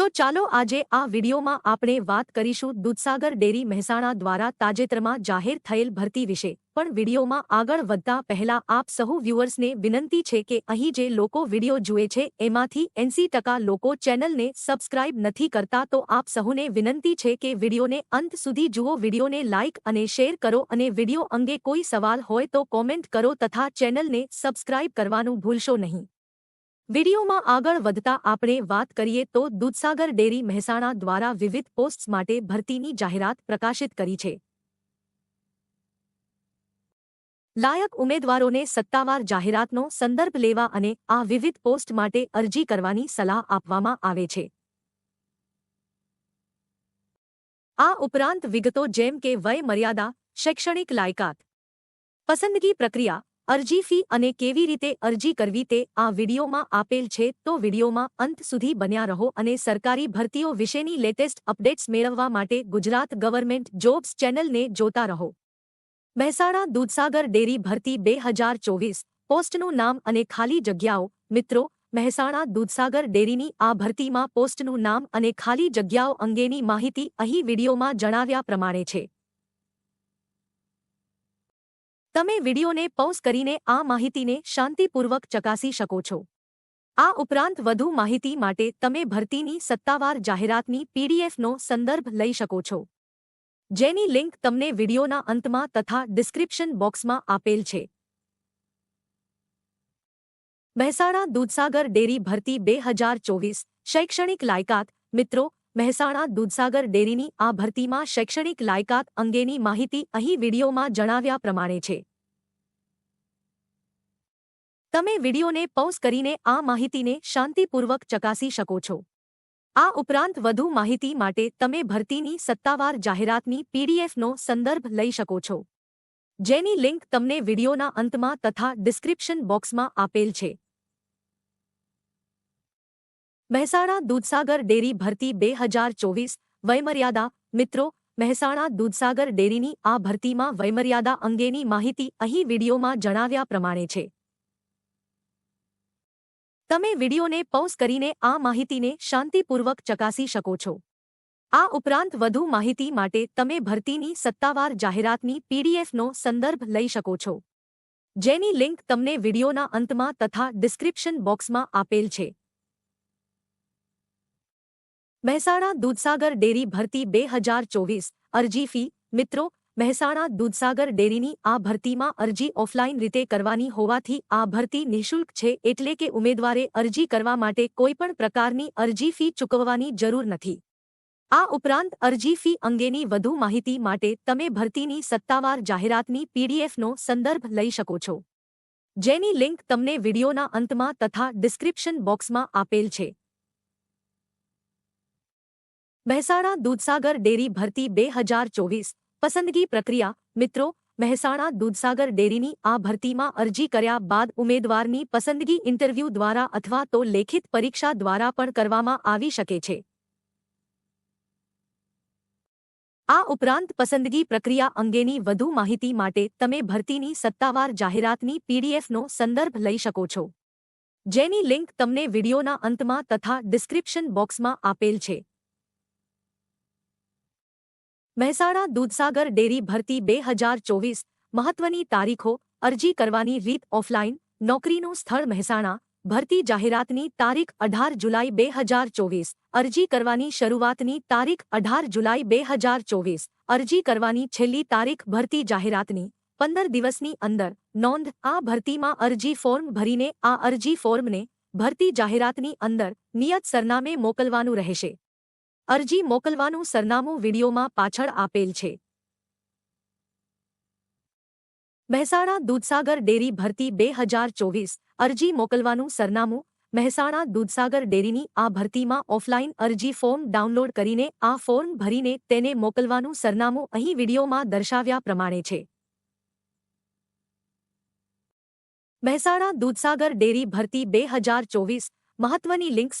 તો ચાલો આજે આ વિડીયોમાં આપણે વાત કરીશું દૂધસાગર ડેરી મહેસાણા દ્વારા તાજેતરમાં જાહેર થયેલ ભરતી વિશે. પણ વિડીયોમાં આગળ વધતા પહેલા આપ સહુ વ્યુઅર્સને વિનંતી છે કે અહીં જે લોકો વીડિયો જુએ છે, એમાંથી એંસી ટકા લોકો ચેનલને સબસ્ક્રાઇબ નથી કરતા તો આપ સહુને વિનંતી છે કે વિડીયોને અંત સુધી જુઓ, વિડીયોને લાઇક અને શેર કરો અને વીડિયો અંગે કોઈ સવાલ હોય તો કોમેન્ટ કરો તથા ચેનલને સબસ્ક્રાઇબ કરવાનું ભૂલશો નહીં. વિડીયોમાં આગળ વધતા આપણે વાત કરીએ તો દૂધસાગર ડેરી મહેસાણા દ્વારા વિવિધ પોસ્ટ્સ માટે ભરતીની જાહેરાત પ્રકાશિત કરી છે. લાયક ઉમેદવારોને સત્તાવાર જાહેરાતનો સંદર્ભ લેવા અને આ વિવિધ પોસ્ટ માટે અરજી કરવાની સલાહ આપવામાં આવે છે. આ ઉપરાંત વિગતો જેમ કે વય મર્યાદા શૈક્ષણિક લાયકાત, પસંદગી પ્રક્રિયા અરજી ફી અને કેવી રીતે અરજી કરવી તે આ વિડીયોમાં આપેલ છે. તો વિડીયોમાં અંત સુધી બન્યા રહો અને સરકારી ભરતીઓ વિશેની લેટેસ્ટ અપડેટ્સ મેળવવા માટે ગુજરાત ગવર્મેન્ટ જોબ્સ ચેનલને જોતા રહો. મહેસાણા દૂધસાગર ડેરી ભરતી બે હજાર ચોવીસ. પોસ્ટનું નામ અને ખાલી જગ્યાઓ. મિત્રો, મહેસાણા દૂધસાગર ડેરીની આ ભરતીમાં પોસ્ટનું નામ અને ખાલી જગ્યાઓ અંગેની માહિતી અહીં વિડીયોમાં જણાવ્યા પ્રમાણે છે. તમે વિડીયોને પોઝ કરીને આ માહિતીને શાંતિપૂર્વક ચકાસી શકો છો. આ ઉપરાંત વધુ માહિતી માટે તમે ભરતીની સત્તાવાર જાહેરાતની પીડીએફનો સંદર્ભ લઈ શકો છો. જેની લિંક તમને વિડીયોના અંતમાં તથા ડિસ્ક્રિપ્શન બોક્સમાં આપેલ છે. મહેસાણા દૂધસાગર ડેરી ભરતી બે હજાર ચોવીસ શૈક્ષણિક લાયકાત મિત્રો મહેસાણા દૂધસાગર ડેરીની આ ભરતીમાં શૈક્ષણિક લાયકાત અંગેની માહિતી અહીં વિડીયોમાં જણાવ્યા પ્રમાણે છે. તમે વિડીયોને પોઝ કરીને આ માહિતીને શાંતિપૂર્વક ચકાસી શકો છો. આ ઉપરાંત વધુ માહિતી માટે તમે ભરતીની સત્તાવાર જાહેરાતની પીડીએફનો સંદર્ભ લઈ શકો છો. જેની લિંક તમને વિડીયોના અંતમાં તથા ડિસ્ક્રિપ્શન બોક્સમાં આપેલ છે. મહેસાણા દૂધસાગર ડેરી ભરતી બે હજાર ચોવીસ, વયમર્યાદા. મિત્રો, મહેસાણા દૂધસાગર ડેરીની આ ભરતીમાં વયમર્યાદા અંગેની માહિતી અહીં વિડીયોમાં જણાવ્યા પ્રમાણે છે. તમે વિડીયોને પૌઝ કરીને આ માહિતીને શાંતિપૂર્વક ચકાસી શકો છો. આ ઉપરાંત વધુ માહિતી માટે તમે ભરતીની સત્તાવાર જાહેરાતની પીડીએફનો સંદર્ભ લઈ શકો છો. જેની લિંક તમને વિડીયોના અંતમાં તથા ડિસ્ક્રિપ્શન બોક્સમાં આપેલ છે. મહેસાણા દૂધસાગર ડેરી ભરતી બે હજાર ચોવીસ. અરજી ફી, મિત્રો, મહેસાણા દૂધસાગર ડેરીની આ ભરતીમાં અરજી ઓફલાઈન રીતે કરવાની હોવાથી આ ભરતી નિઃશુલ્ક છે એટલે કે ઉમેદવારે અરજી કરવા માટે કોઈપણ પ્રકારની અરજી ફી ચૂકવવાની જરૂર નથી. આ ઉપરાંત અરજી ફી અંગેની વધુ માહિતી માટે તમે ભરતીની સત્તાવાર જાહેરાતની પીડીએફનો સંદર્ભ લઈ શકો છો. જેની લિંક તમને વિડીયોના અંતમાં તથા ડિસ્ક્રિપ્શન બોક્સમાં આપેલ છે. મહેસાણા દૂધસાગર ડેરી ભરતી બે હજાર ચોવીસ. પસંદગી પ્રક્રિયા, મિત્રો, મહેસાણા દૂધસાગર ડેરીની આ ભરતીમાં અરજી કર્યા બાદ ઉમેદવારની પસંદગી ઇન્ટરવ્યૂ દ્વારા અથવા તો લેખિત પરીક્ષા દ્વારા પણ કરવામાં આવી શકે છે. આ ઉપરાંત પસંદગી પ્રક્રિયા અંગેની વધુ માહિતી માટે તમે ભરતીની સત્તાવાર જાહેરાતની પીડીએફનો સંદર્ભ લઈ શકો છો. જેની લિંક તમને વિડીયોના અંતમાં તથા ડિસ્ક્રિપ્શન બોક્સમાં આપેલ છે. મહેસાણા દૂધસાગર ડેરી ભરતી બે હજાર ચોવીસ મહત્વની તારીખો, અરજી કરવાની રીત ઓફલાઈન, નોકરીનું સ્થળ મહેસાણા, ભરતી જાહેરાતની તારીખ અઢાર જુલાઈ બે હજાર ચોવીસ, અરજી કરવાની શરૂઆતની તારીખ અઢાર જુલાઈ બે હજાર ચોવીસ, અરજી કરવાની છેલ્લી તારીખ ભરતી જાહેરાતની, પંદર દિવસની અંદર, નોંધ, આ ભરતીમાં અરજી ફોર્મ ભરીને, આ અરજી ફોર્મને, ભરતી જાહેરાતની અંદર, નિયત સરનામે મોકલવાનું રહેશે. અરજી મોકલવાનું સરનામું વિડીયોમાં પાછળ આપેલ છે. મહેસાણા દૂધસાગર ડેરી ભરતી બે હજાર ચોવીસ અરજી મોકલવાનું સરનામું, મહેસાણા દૂધસાગર ડેરીની આ ભરતીમાં ઓફલાઈન અરજી ફોર્મ ડાઉનલોડ કરીને આ ફોર્મ ભરીને તેને મોકલવાનું સરનામું અહીં વિડીયોમાં દર્શાવ્યા પ્રમાણે છે. મહેસાણા દૂધસાગર ડેરી ભરતી બે હજાર ચોવીસ મહત્વની લિંક્સ